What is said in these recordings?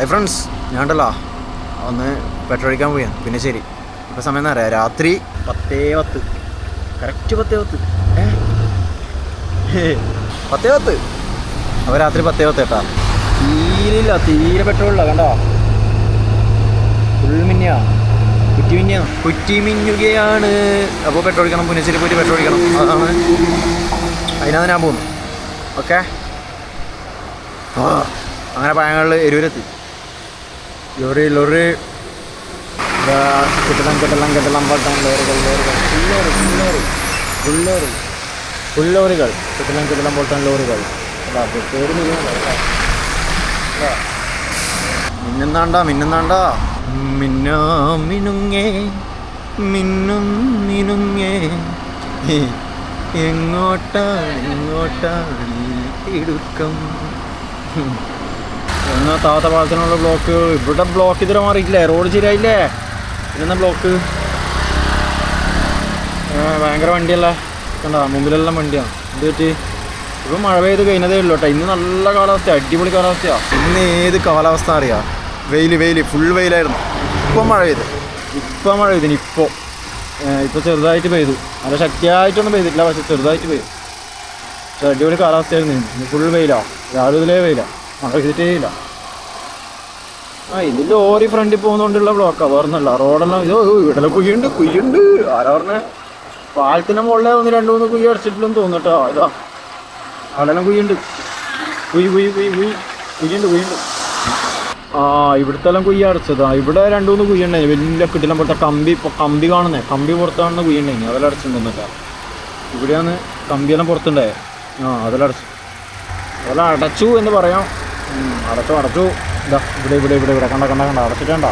Hi friends ഞാൻ ഉണ്ടല്ലോ ഒന്ന് പെട്രോൾ അടിക്കാൻ പോയാ പിന്നെ ശരി. ഇപ്പം സമയം എന്താ പറയുക രാത്രി പത്തേ പത്ത്. കറക്റ്റ് പത്തേ പത്ത്. പത്തേ പത്ത്. അപ്പോൾ രാത്രി പത്തേ പത്ത് കേട്ടാ. തീരില്ല. തീരെ പെട്രോളില്ല കണ്ടോ? ഫുൾ മിന്നിയാ. കുറ്റി മിന്നിയാ. കുറ്റി മിന്നുകയാണ്. അപ്പോൾ പെട്രോൾ അടിക്കണം. പുനശ്ശേരി പോയിട്ട് പെട്രോൾ അടിക്കണം. അതാണ് അതിനകത്ത് ഞാൻ പോകുന്നു ഓക്കെ അങ്ങനെ പഴങ്ങളിൽ എരൂരെത്തി. Lorry lorry. ഇതാ കിട്ടണം കിട്ടണം കിട്ടണം പട്ടം ലോറികൾ ലോറികൾ. ഫുള്ളോറി ഫുള്ളോറി ഫുള്ളോറി ഫുള്ളോറികൾ കിട്ടണം കിട്ടണം പൊട്ടൻ ലോറികൾ. അതാ പേര് മിന്നുന്നാണ്ട മിന്നുന്നാണ്ട. മിന്നാ മിനുങ്ങേ മിന്നും മിനുങ്ങേ. എങ്ങോട്ടാണ് എങ്ങോട്ടാണ് ഈ തിടുക്കം എന്നാ താത്ത പാലത്തിനുള്ള ബ്ലോക്ക് ഇവിടെ ബ്ലോക്ക് ഇതുവരെ മാറിയിട്ടില്ലേ? റോഡ് ശരിയായില്ലേ? പിന്നെന്താ ബ്ലോക്ക് ഭയങ്കര വണ്ടിയല്ലേ? കണ്ട? മുമ്പിലെല്ലാം വണ്ടിയാണ് എന്ത് പറ്റി? ഇപ്പം മഴ പെയ്ത് കഴിഞ്ഞതേ ഉള്ളൂ കേട്ടോ. ഇന്ന് നല്ല കാലാവസ്ഥ അടിപൊളി കാലാവസ്ഥയാണ് ഇന്ന് ഏത് കാലാവസ്ഥ അറിയാം? വെയിൽ വെയിൽ ഫുൾ വെയിലായിരുന്നു. ഇപ്പം മഴ പെയ്ത്. ഇപ്പം മഴ പെയ്തിന് ഇപ്പോൾ ഇപ്പോൾ ചെറുതായിട്ട് പെയ്തു. നല്ല ശക്തിയായിട്ടൊന്നും പെയ്തിട്ടില്ല പക്ഷെ ചെറുതായിട്ട് പെയ്തു. പക്ഷെ അടിപൊളി കാലാവസ്ഥയായിരുന്നു ഫുൾ വെയിലാണ് രാവിലെ വെയിലാ. വെയിലാണ് പെയ്തിട്ടേ ഇല്ല ആ ഇത് ലോറി ഫ്രണ്ടിൽ പോകുന്നോണ്ടുള്ള ബ്ലോക്കാണ് വേറൊന്നല്ല റോഡെല്ലാം ഇതോ ഇവിടെ കുയ്യുണ്ട് കുയ്യുണ്ട് ആരാ പറഞ്ഞ? പാലത്തിന് മുകളിലെ ഒന്ന് രണ്ട് മൂന്ന് കുയ്യ അടിച്ചിട്ടില്ലെന്ന് തോന്നിട്ടോ ഇതാ. അവിടെല്ലാം കുയ്യുണ്ട് കുയ് കുയ് കുയ് കുയ് കുയ്യുണ്ട് കുയ്യുണ്ട് ആ ഇവിടുത്തെ എല്ലാം കുയ്യ അടച്ചതാ. ഇവിടെ രണ്ട് മൂന്ന് കുയ്യുണ്ടായി വലിയ കിട്ടില്ല പോലത്തെ കമ്പി ഇപ്പൊ കമ്പി കാണുന്നേ. കമ്പി പുറത്ത് കാണുന്ന കുയ്യുണ്ടായി അതെല്ലാം അടച്ചിട്ടുണ്ടോ ഇവിടെയാണ് കമ്പിയെല്ലാം പുറത്തുണ്ടായേ. ആ അതെല്ലാം അടച്ചു അതെല്ലാം അടച്ചു എന്ന് പറയാം. അടച്ചു അടച്ചു. ഇതാ ഇവിടെ ഇവിടെ ഇവിടെ ഇവിടെ. കണ്ട കണ്ട കണ്ട. അടച്ചിട്ടേണ്ട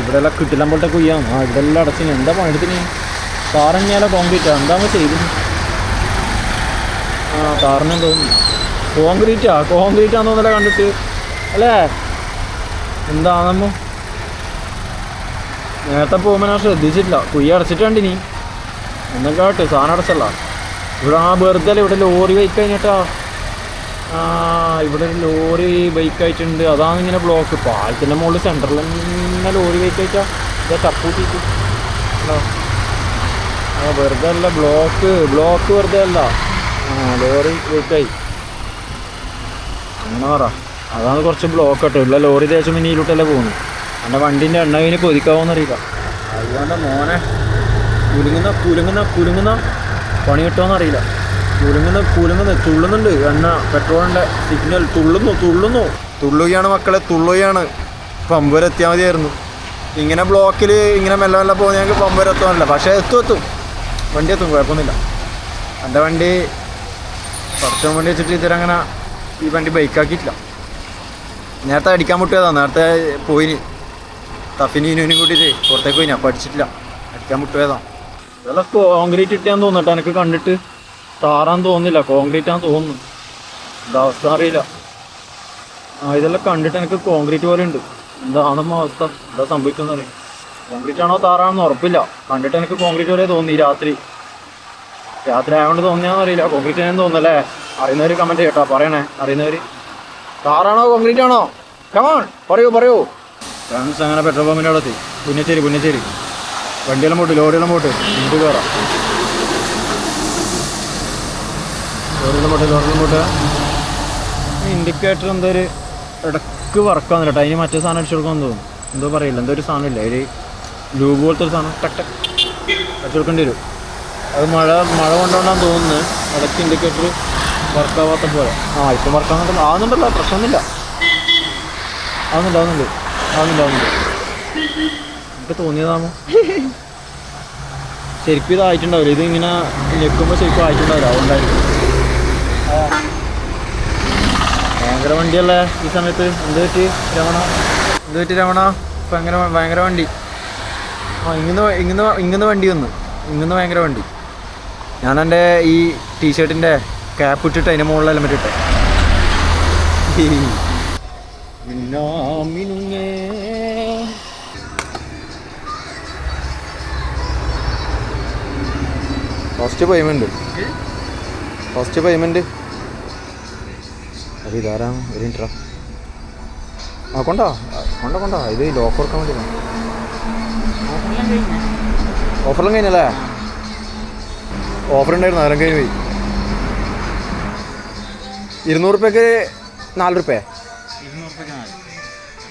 ഇവിടെ എല്ലാം കിട്ടില്ല പോലത്തെ കുയ്യാണ്. ആ ഇവിടെ എല്ലാം അടച്ചിന്. എന്താ പണിയെടുത്തിന് താറങ്ങിയാലോ കോൺക്രീറ്റാ? എന്താ ചെയ്തു ആ താറിനെന്ന് തോന്നുന്നു. കോൺക്രീറ്റാ? കോൺക്രീറ്റാന്ന് തോന്നല കണ്ടിട്ട്. അല്ലേ? എന്താണെന്നോ നേരത്തെ പോകുമ്പോൾ ഞാൻ ശ്രദ്ധിച്ചിട്ടില്ല. കുയ്യ അടച്ചിട്ടുണ്ട് ഇനി എന്നൊക്കെ ആട്ടെ സാധനം അടച്ചല്ല. ഇവിടെ ആ വെറുതെ ഇവിടെ ലോറി വെയിറ്റ് കഴിഞ്ഞിട്ടാ ആ ഇവിടെ ഒരു ലോറി ബൈക്ക് ആയിട്ടുണ്ട്. അതാണ് ഇങ്ങനെ ബ്ലോക്ക് പാലത്തിന്റെ മുകളിൽ സെന്ററിൽ തന്നെ ലോറി ബൈക്ക് ആയിട്ടാ. ഇതാ തപ്പൂട്ടിട്ട് ആ വെറുതെ അല്ല ബ്ലോക്ക് ബ്ലോക്ക് വെറുതെ അല്ല. ലോറി ബൈക്കായി അങ്ങനെ പറ. അതാണ് കുറച്ച് ബ്ലോക്ക് കേട്ടോ. ഇല്ല ലോറി ദേശം ഇനി ഇരുട്ടല്ലേ പോകുന്നു എന്റെ വണ്ടീന്റെ എണ്ണ കഴിഞ്ഞ് കൊതിക്കാവോന്ന് അറിയില്ല അതുകൊണ്ട് മോനെ. കുലുങ്ങുന്ന കുലുങ്ങുന്ന കുലുങ്ങുന്ന പണി കിട്ടുമോ അറിയില്ല കുലുങ്ങുന്ന കുലുങ്ങുന്ന തുള്ളുന്നുണ്ട് എണ്ണ പെട്രോളിന്റെ സിഗ്നൽ തുള്ളുന്നു തുള്ളുന്നു. തുള്ളുകയാണ് മക്കളെ തുള്ളുകയാണ്. പമ്പ് വരെ എത്തിയാൽ മതിയായിരുന്നു. ഇങ്ങനെ ബ്ലോക്കിൽ ഇങ്ങനെ മെല്ലെ മെല്ലെ പോകുന്ന ഞങ്ങൾക്ക് പമ്പ് വരെ എത്തുമല്ല പക്ഷേ എത്തും എത്തും. വണ്ടി എത്തും കുഴപ്പമൊന്നുമില്ല. എന്റെ വണ്ടി കുറച്ചും വണ്ടി വെച്ചിട്ട് ഇതുവരെ അങ്ങനെ ഈ വണ്ടി ബൈക്കാക്കിയിട്ടില്ല നേരത്തെ അടിക്കാൻ മുട്ടിയതാണ് നേരത്തെ പോയിന് തഫിനും ഇനുവിനും കൂട്ടിയിട്ട് പുറത്തേക്ക് പോയിന് അപ്പം അടിച്ചിട്ടില്ല അടിക്കാൻ മുട്ടിയതാണ് ഇതെല്ലാം കോൺക്രീറ്റ് ഇട്ടാന്ന് തോന്നട്ടോ എനിക്ക് കണ്ടിട്ട് താറാൻ തോന്നുന്നില്ല കോൺക്രീറ്റ് ആണെന്ന് തോന്നുന്നു. എന്താ അവസ്ഥ അറിയില്ല ആ ഇതെല്ലാം കണ്ടിട്ട് എനിക്ക് കോൺക്രീറ്റ് പോലെ ഉണ്ട് എന്താണെന്നോ അവസ്ഥ? എന്താ സംഭവിക്കുന്നത് കോൺക്രീറ്റ് ആണോ താറാണെന്ന് ഉറപ്പില്ല. കണ്ടിട്ട് എനിക്ക് കോൺക്രീറ്റ് പോലെ തോന്നി രാത്രി. രാത്രി ആയതുകൊണ്ട് തോന്നിയാന്ന് അറിയില്ല. കോൺക്രീറ്റ് ആണെന്ന് തോന്നല്ലേ അറിയുന്നവർ കമന്റ് കേട്ടോ പറയണേ. അറിയുന്നവർ താറാണോ കോൺക്രീറ്റ് ആണോ? കമാൺ പറയൂ പറയൂ. ഫ്രണ്ട്സ് അങ്ങനെ പെട്രോൾ പമ്പിന്റെ അവിടെ എത്തി. പുന്നശ്ശേരി പുന്നശ്ശേരി വണ്ടിയെല്ലാം പോട്ട് ലോറിയെല്ലാം പോട്ട്. ഇത് കയറാം ഇൻഡിക്കേറ്റർ എന്തോ ഒരു ഇടയ്ക്ക് വർക്ക് വന്നിട്ട് അതിന് മറ്റേ സാധനം അടിച്ചു കൊടുക്കാൻ തോന്നുന്നു. എന്തോ പറയില്ല. എന്തോ ഒരു സാധനം ഇല്ല ഒരു ലൂബ് പോലത്തെ ഒരു സാധനം. ടക്ക് ടക്ക് അടിച്ചു കൊടുക്കേണ്ടി വരും. അത് മഴ മഴ കൊണ്ടുകൊണ്ടാണ് തോന്നുന്നത് ഇടയ്ക്ക് ഇൻഡിക്കേറ്റർ വർക്കാവാത്ത പോലെ. ആ ഇപ്പം വർക്കാവുന്നുണ്ടല്ലോ ആവുന്നുണ്ടല്ലോ. പ്രശ്നമൊന്നുമില്ല. ആവുന്നുണ്ട് ആവുന്നുണ്ട്. ആവുന്നുണ്ട് ആവുന്നുണ്ട്. എനിക്ക് തോന്നിയതാമോ ശരിക്കും ഇതായിട്ടുണ്ടാവില്ല ഇത് ഇങ്ങനെ ഞെക്കുമ്പോൾ ശരിക്കും ആയിട്ടുണ്ടാവില്ല. അതുകൊണ്ടായിരിക്കും. ഭയങ്കര വണ്ടിയല്ലേ ഈ സമയത്ത്? എന്ത് പറ്റി രമണ? എന്ത് പറ്റി രമണ? ഭയങ്കര ഭയങ്കര വണ്ടി. ആ ഇങ്ങനെ ഇങ്ങനെ ഇങ്ങനെ വണ്ടി വന്നു. ഇങ്ങനെ ഭയങ്കര വണ്ടി. ഞാൻ എന്റെ ഈ ടീഷർട്ടിന്റെ ക്യാപ്പ് ഇട്ടിട്ട് അതിന്റെ മുകളിൽ ഹെൽമെറ്റ് ഇട്ടെ. ഫസ്റ്റ് പേയ്മെന്റ് ഫസ്റ്റ് പേയ്മെന്റ് അത് ഇതാരാണ് ഒരു മിനിറ്റ് ആ കൊണ്ടോ? കൊണ്ടോ കൊണ്ടോ? ഇത് ലോക്ക് കൊടുക്കാൻ വേണ്ടി ഓഫറെല്ലാം കഴിഞ്ഞല്ലേ? ഓഫർ ഉണ്ടായിരുന്നു അതെല്ലാം കഴിഞ്ഞ് പോയി. ഇരുന്നൂറ് റുപ്യക്ക് നാല് റുപ്യ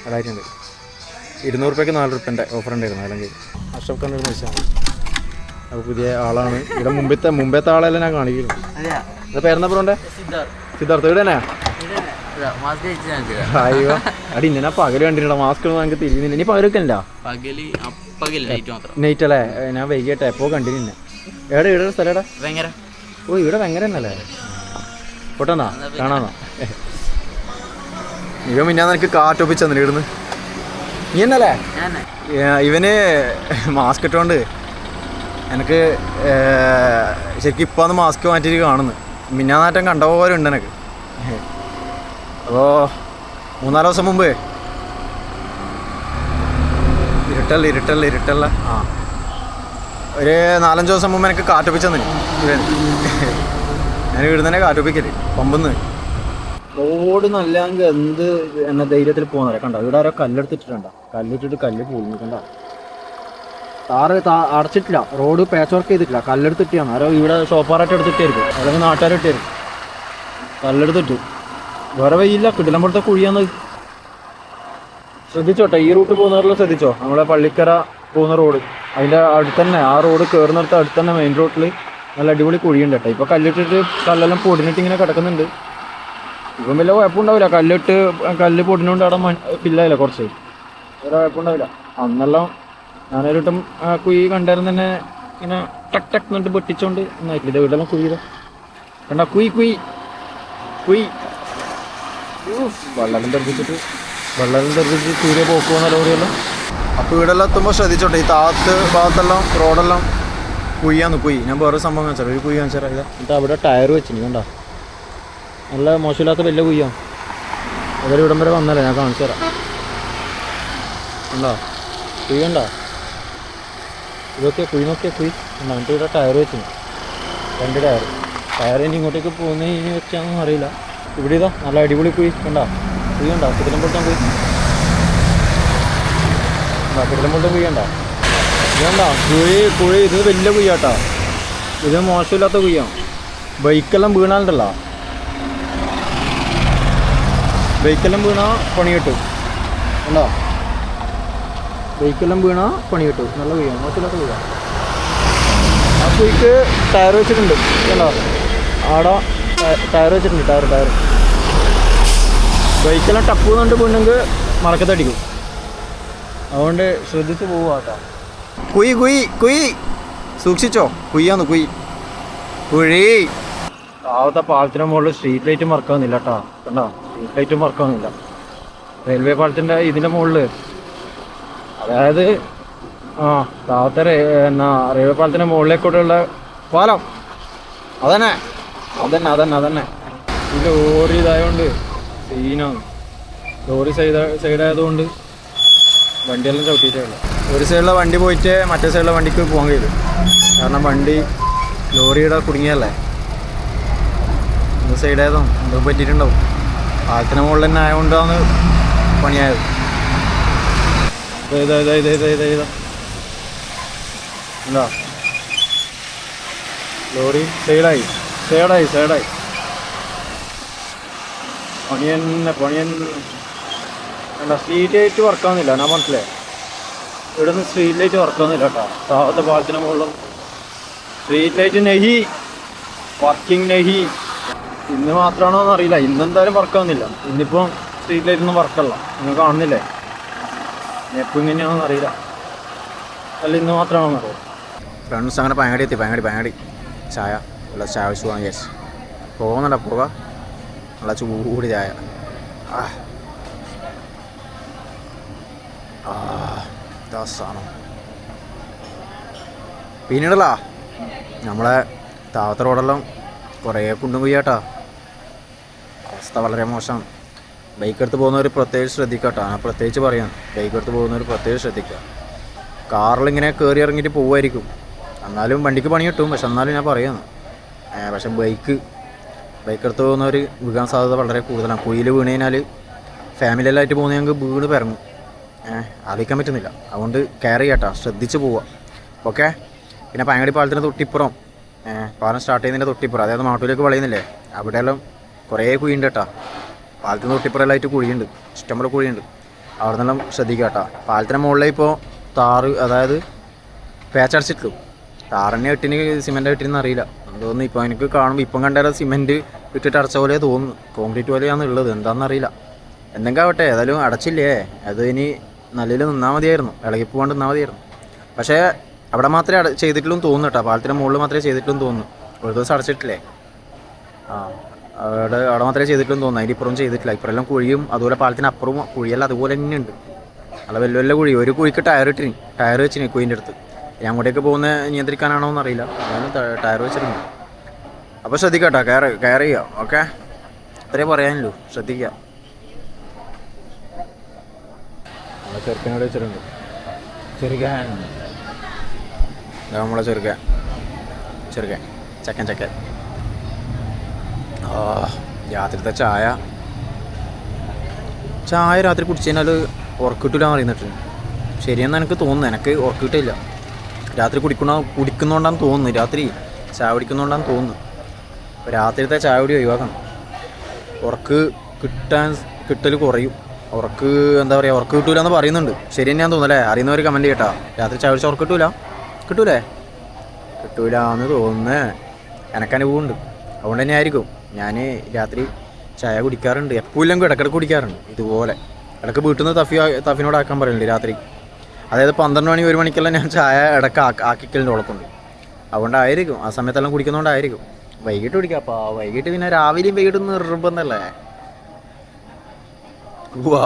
അതായിട്ടുണ്ട്. ഇരുന്നൂറ് റുപ്യക്ക് നാല് റുപ്യന്റെ ഓഫർ ഉണ്ടായിരുന്നു അതെല്ലാം കഴിഞ്ഞ്. അഷഫ് ഖാൻ വെച്ചാൽ അപ്പോൾ പുതിയ ആളാണ്. ഇവിടെ മുമ്പത്തെ മുമ്പത്തെ ആളെല്ലാം ഞാൻ കാണിക്കുന്നു. ഇത് പേരെന്താ പറഞ്ഞേ സിദ്ധാർത്ഥ്. ഇവിടെ തന്നെ? മാസ്ക് വെച്ച് ഞാൻ അയ്യോ അടി ഇന്നെ പകൽ കണ്ടിട്ടുണ്ടോ മാസ്ക് ഒന്നും നമുക്ക് തിരിയുന്നില്ല. ഇനി പകരൊക്കെയല്ല പകൽ പകൽ മാത്രം. നൈറ്റ് അല്ലേ? ഞാൻ വൈകിട്ടെ എപ്പോ കണ്ടിരുന്നെ എവിടെ ഇവിടെ സ്ഥലം ഓ ഇവിടെ ഭയങ്കര തന്നെയല്ലേ? പൊട്ടെന്നാ കാണാന്നാ. ഇവൻ പിന്നെ നിനക്ക് കാറ്റൊപ്പിച്ച് തന്നെ ഇവിടുന്ന്. നീ എന്നല്ലേ ഇവന് മാസ്ക് ഇട്ടോണ്ട് എനിക്ക് ശരിക്കും ഇപ്പം മാസ്ക് മാറ്റിയിട്ട് കാണുന്നു മിന്നാനാറ്റം കണ്ട പോലെ ഉണ്ട് എനിക്ക്. അപ്പോൾ മൂന്നാൽ ദിവസം മുമ്പ്? ഇരുട്ടല്ല ഇരുട്ടല്ല ഇരുട്ടല്ല. ആ. ഒരു നാലഞ്ച് ദിവസം മുമ്പ് എനിക്ക് കാറ്റൊപ്പിച്ചു തന്നെ ഞാൻ ഇവിടെ തന്നെ കാറ്റൊപ്പിക്കൽ പമ്പന്ന്. റോഡ് നല്ലെങ്കിൽ എന്ത് എന്നെ ധൈര്യത്തിൽ പോകുന്നില്ല കണ്ടോ? ഇവിടെ ആരോ കല്ലെടുത്തിട്ടുണ്ട കല്ലിട്ടിട്ട് കല്ല് പൊളിഞ്ഞിട്ടുണ്ടോ? താറ് അടച്ചിട്ടില്ല. റോഡ് പാച്ച് വർക്ക് ചെയ്തിട്ടില്ല. കല്ലെടുത്തിട്ടാണ് ആരോ ഇവിടെ ഷോപ്പാറായിട്ട് എടുത്തിട്ടായിരിക്കും അല്ലെങ്കിൽ നാട്ടുകാരിട്ടായിരിക്കും കല്ലെടുത്തിട്ടു. വേറെ വയ്യില്ല കിടിലമ്പുറത്തെ കുഴിയാന്ന് ശ്രദ്ധിച്ചോട്ടെ ഈ റൂട്ട് പോകുന്നവരെല്ലാം ശ്രദ്ധിച്ചോ? നമ്മളെ പള്ളിക്കര പോകുന്ന റോഡ്. അതിന്റെ അടുത്ത് തന്നെ ആ റോഡ് കയറുന്നിടത്ത് അടുത്ത് തന്നെ മെയിൻ റോഡിൽ നല്ല അടിപൊളി കുഴിയുണ്ട് കേട്ടോ. ഇപ്പോൾ കല്ലിട്ടിട്ട് കല്ലെല്ലാം പൊടിഞ്ഞിട്ട് ഇങ്ങനെ കിടക്കുന്നുണ്ട്. ഇപ്പം വലിയ കുഴപ്പമുണ്ടാവില്ല. കല്ലിട്ട് കല്ല് പൊടിഞ്ഞുകൊണ്ട് അവിടെ മൺ ഫില്ലായില്ല കുറച്ച്? വേറെ കുഴപ്പമുണ്ടാവില്ല. അന്നെല്ലാം ഞാനൊരുട്ടും കുഴി കണ്ടായിരുന്നു തന്നെ ഇങ്ങനെ ടക്ക് ടക്ക് എന്നിട്ട് പൊട്ടിച്ചോണ്ട് ഇന്നായിട്ടില്ല വീട്ടിലെല്ലാം കുഴിയില്ല കുഴി കണ്ട? കുയി കുയി ഊഫ്, വെള്ളം തെറിച്ചിട്ട് വെള്ളം തെറിച്ചിട്ട് തീരെ പോക്ക് പോകുന്ന ലോറിയെല്ലാം അപ്പോൾ എത്തുമ്പോൾ ശ്രദ്ധിച്ചോട്ടെ ഈ താഴത്ത് ഭാഗത്തെല്ലാം റോഡെല്ലാം കുഴിയാന്ന് കുയി ഞാൻ വേറെ സംഭവം കാണിച്ചാൽ ഒരു കുഴി കാണിച്ചാൽ ഇതാ. എന്നിട്ട് അവിടെ ടയർ വെച്ചിന് കണ്ടോ? നല്ല മോശമില്ലാത്ത വലിയ കുയ്യാണ് അതൊരു ഇവിടം വരെ വന്നല്ലേ ഞാൻ കാണിച്ചു തരാം ഉണ്ടോ കുഴി ഉണ്ടോ ഇതൊക്കെ കുയി നോക്കിയാൽ കുയി ഉണ്ടോ എന്നിട്ട് ഇവിടെ ടയർ വെച്ചിട്ടുണ്ട് രണ്ട് ടയർ ടയർ ഇനി ഇങ്ങോട്ടേക്ക് പോകുന്ന ഇനി വെച്ചാണെന്ന് അറിയില്ല. ഇവിടെ ഇതാ നല്ല അടിപൊളി കുഴി. കണ്ടോ? കുഴി കണ്ടോ? കിടലമ്പുറത്തം കുഴി. ഉണ്ടോ കിടലമ്പുറത്തം കുഴി ഉണ്ടോ ഇതുണ്ടോ കുഴി കുഴി. ഇത് വലിയ കുഴിയാട്ടാ. ഇത് മോശമില്ലാത്ത കുഴിയാണ് ബൈക്കെല്ലാം വീണാലുണ്ടല്ലോ. ബൈക്കെല്ലാം വീണാ പണി കിട്ടും. ഉണ്ടോ ബൈക്കെല്ലാം വീണാ പണി കിട്ടും. നല്ല കുഴിയാണ് മോശമില്ലാത്ത കുഴിയാണ് ആ കുഴിക്ക് ടയർ വെച്ചിട്ടുണ്ട്. കണ്ടോ? ആടെ ടയർ വെച്ചിട്ടുണ്ട് ടയർ ടയർ ബൈക്കെല്ലാം ടപ്പ് കൊണ്ട് വീണെങ്കിൽ മറക്കത്തടിക്കും അതുകൊണ്ട് ശ്രദ്ധിച്ച് പോവുക കേട്ടോ. കുയി കുയി കുയി. സൂക്ഷിച്ചോ? കുയ്യാന്ന് കുയി. കുഴി. താവത്തെ പാലത്തിന് മുകളിൽ സ്ട്രീറ്റ് ലൈറ്റ് മറക്കാവുന്നില്ല കേട്ടോ. കണ്ടോ? സ്ട്രീറ്റ് ലൈറ്റും മറക്കാവുന്നില്ല റെയിൽവേ പാലത്തിന്റെ ഇതിന്റെ മുകളിൽ അതായത് ആ താവത്തെ എന്നാ റെയിൽവേ പാലത്തിന്റെ മുകളിലേക്കോട്ടുള്ള പാലം. അതന്നെ. അതന്നെ അതന്നെ അതന്നെ. ഈ ലോറി ഇതായതുകൊണ്ട് സീനാണ്. ലോറി സൈഡ് സൈഡായതുകൊണ്ട് വണ്ടിയെല്ലാം ചവിട്ടിയിട്ടേ ഉള്ളൂ. ഒരു സൈഡിലെ വണ്ടി പോയിട്ട് മറ്റേ സൈഡിലെ വണ്ടിക്ക് പോകാൻ കഴിയും കാരണം വണ്ടി ലോറിയുടെ കുടുങ്ങിയല്ലേ ഇന്ന് സൈഡേതോ എന്തോ പറ്റിയിട്ടുണ്ടാവും. പാലത്തിന് മുകളിൽ തന്നെ ആയതുകൊണ്ടാണ് പണിയായത്. ലോറി സൈഡായി. സൈഡായി സൈഡായി പണി തന്നെ പണി സ്ട്രീറ്റ് ലൈറ്റ് വർക്കാവുന്നില്ല. ഞാൻ മനസ്സിലായി. ഇവിടെ നിന്ന് സ്ട്രീറ്റ് ലൈറ്റ് വർക്കാവുന്നില്ല കേട്ടോ. താഴത്തെ പാലത്തിന് മുകളിലും. സ്ട്രീറ്റ് ലൈറ്റ് നെഹി വർക്കിംഗ് നെഹി. ഇന്ന് മാത്രമാണോ എന്ന് അറിയില്ല ഇന്ന് എന്തായാലും വർക്കാവുന്നില്ല. ഇന്നിപ്പോൾ സ്ട്രീറ്റ് ലൈറ്റ് ഒന്നും വർക്കല്ല. നിങ്ങൾ കാണുന്നില്ലേ? എപ്പോൾ ഇങ്ങനെയാണെന്ന് അറിയില്ല അല്ല ഇന്ന് മാത്രമാണോ അറിയാം ഫ്രണ്ട്സ് അങ്ങനെ പയങ്ങാടി എത്തി. പയങ്ങാടി പയങ്ങാടി. ചായ. ഉള്ള ചായ വെച്ച് പോകാൻ വിചാരിച്ചു പോകുന്നുണ്ടോ? പോകാം. നല്ല ചൂട് ചായ. ഇതാ പിന്നീടല്ല നമ്മളെ താവത്ത റോഡെല്ലാം കുറേ കുണ്ടും കുയ്യാട്ടാ അവസ്ഥ വളരെ മോശം. ബൈക്ക് എടുത്ത് പോകുന്നവർ പ്രത്യേകിച്ച് ശ്രദ്ധിക്കട്ടോ ഞാൻ പ്രത്യേകിച്ച് പറയാം. ബൈക്ക് എടുത്ത് പോകുന്നവർ പ്രത്യേകിച്ച് ശ്രദ്ധിക്കുക. കാറിലിങ്ങനെ കയറി ഇറങ്ങിയിട്ട് പോവുമായിരിക്കും. എന്നാലും വണ്ടിക്ക് പണി കിട്ടും. പക്ഷെ എന്നാലും ഞാൻ പറയുന്നു പക്ഷെ ബൈക്ക് ബൈക്ക് എടുത്ത് പോകുന്നവർ വീഴാൻ സാധ്യത വളരെ കൂടുതലാണ്. കുയിൽ വീണ് കഴിഞ്ഞാൽ ഫാമിലി എല്ലാം ആയിട്ട് പോകുന്ന ഞങ്ങൾക്ക് വീണ് പിറങ്ങും അറിയിക്കാൻ പറ്റുന്നില്ല. അതുകൊണ്ട് കെയർ ചെയ്യട്ടോ ശ്രദ്ധിച്ച് പോവുക. ഓക്കെ? പിന്നെ പയങ്ങടി പാലത്തിന് തൊട്ടിപ്പുറം. പാലം സ്റ്റാർട്ട് ചെയ്യുന്നതിന്റെ തൊട്ടിപ്പുറം. അതായത് മാട്ടൂലേക്ക് വളയുന്നില്ലേ? അവിടെയെല്ലാം കുറേ കുഴിയുണ്ട് കേട്ടോ. പാലത്തിന് തൊട്ടിപ്പുറമെല്ലാമായിട്ട് കുഴിയുണ്ട്. ഇഷ്ടംപോലെ കുഴിയുണ്ട്. അവിടെ നിന്നെല്ലാം ശ്രദ്ധിക്കുക കേട്ടോ. പാലത്തിന് മുകളിൽ ഇപ്പോൾ താറ് അതായത് പേച്ചടച്ചിട്ടുള്ളൂ താറന്നെ ഇട്ടിന് സിമെന്റ് ഇട്ടിരുന്ന് അറിയില്ല എന്തോന്ന് ഇപ്പോൾ എനിക്ക് കാണുമ്പോൾ ഇപ്പം കണ്ടാൽ സിമെന്റ് ഇട്ടിട്ട് അടച്ച പോലെ തോന്നുന്നു. കോൺക്രീറ്റ് പോലെയാണ് ഉള്ളത്. എന്താണെന്നറിയില്ല എന്തെങ്കിലും ആവട്ടെ ഏതായാലും അടച്ചില്ലേ? അത് ഇനി നല്ലതിൽ നിന്നാൽ മതിയായിരുന്നു. ഇളകി പോകാണ്ട് നിന്നാൽ മതിയായിരുന്നു. പക്ഷേ അവിടെ മാത്രമേ അട ചെയ്തിട്ടുള്ളൂ തോന്നുന്നു കേട്ടോ. പാലത്തിന് മുകളിൽ മാത്രമേ ചെയ്തിട്ടുള്ളൂ തോന്നുന്നു. ഒരു ദിവസം അടച്ചിട്ടില്ലേ? ആ അവിടെ അവിടെ മാത്രമേ ചെയ്തിട്ടുള്ളൂ തോന്നുന്നു. അതിന്റെ ഇപ്പുറം ചെയ്തിട്ടില്ല. ഇപ്പുറമെല്ലാം കുഴിയും അതുപോലെ പാലത്തിന് അപ്പുറവും കുഴിയെല്ലാം അതുപോലെ തന്നെ ഉണ്ട്. നല്ല വലിയ വലിയ കുഴി. ഒരു കുഴിക്ക് ടയർ ഇട്ടിന് ടയർ വെച്ചിന് കുഴിന്റെ അടുത്ത്. അങ്ങോട്ടേക്ക് പോകുന്ന നിയന്ത്രിക്കാനാണോ എന്നറിയില്ല. ഞാനും ടയർ വെച്ചിട്ടുണ്ട്. അപ്പോൾ ശ്രദ്ധിക്കട്ടോ കയർ കയർ ചെയ്യുക ഓക്കെ? അത്രേ പറയാനല്ലോ ശ്രദ്ധിക്കുക. നമ്മളെ വെച്ചിട്ടുണ്ട്. ചക്കൻ ചക്കൻ. ആ രാത്രിത്തെ ചായ. ചായ രാത്രി കുടിച്ചു ഉറക്കിട്ടില്ല എന്ന് പറയുന്നിട്ട് ശരിയെന്ന് എനിക്ക് തോന്നുന്നു എനിക്ക് ഉറക്കിട്ടില്ല രാത്രി കുടിക്കണ കുടിക്കുന്നോണ്ടാന്ന് തോന്നുന്നു. രാത്രി ചായ കുടിക്കുന്നോണ്ടാന്ന് തോന്നുന്നു. രാത്രിത്തെ ചായ കുടി ഒഴിവാക്കണം. ഉറക്ക് കിട്ടാൻ കിട്ടൽ കുറയും. ഉറക്ക് എന്താ പറയുക ഉറക്ക് കിട്ടൂല എന്ന് പറയുന്നുണ്ട്. ശരി തന്നെയാന്ന് തോന്നുന്നല്ലേ? അറിയുന്നവർ കമന്റ് ചെയ്യട്ടാ. രാത്രി ചായ കുടിച്ചാൽ ഉറക്ക് കിട്ടൂല? കിട്ടൂലേ? കിട്ടൂല എന്ന് തോന്നുന്നേ. എനക്കനുഭവമുണ്ട് അതുകൊണ്ട് തന്നെ ആയിരിക്കും. ഞാൻ രാത്രി ചായ കുടിക്കാറുണ്ട്. എപ്പോഴും ഇടയ്ക്കിടയ്ക്ക് കുടിക്കാറുണ്ട്. ഇതുപോലെ. ഇടയ്ക്ക് വീട്ടിൽ നിന്ന് തഫി തഫിനോട് ആക്കാൻ പറയുന്നുണ്ട് രാത്രി. അതായത് പന്ത്രണ്ട് മണി ഒരു മണിക്കെല്ലാം ഞാൻ ചായ ഇടയ്ക്ക് ആക്കി ആക്കിക്കലിന്റെ ഉളക്കുണ്ട് അതുകൊണ്ടായിരിക്കും. ആ സമയത്തെല്ലാം കുടിക്കുന്നതുകൊണ്ടായിരിക്കും. വൈകിട്ട് കുടിക്കാം. അപ്പോൾ വൈകിട്ട് പിന്നെ രാവിലെയും വൈകിട്ടും നിർബന്ധമല്ലേ? വാ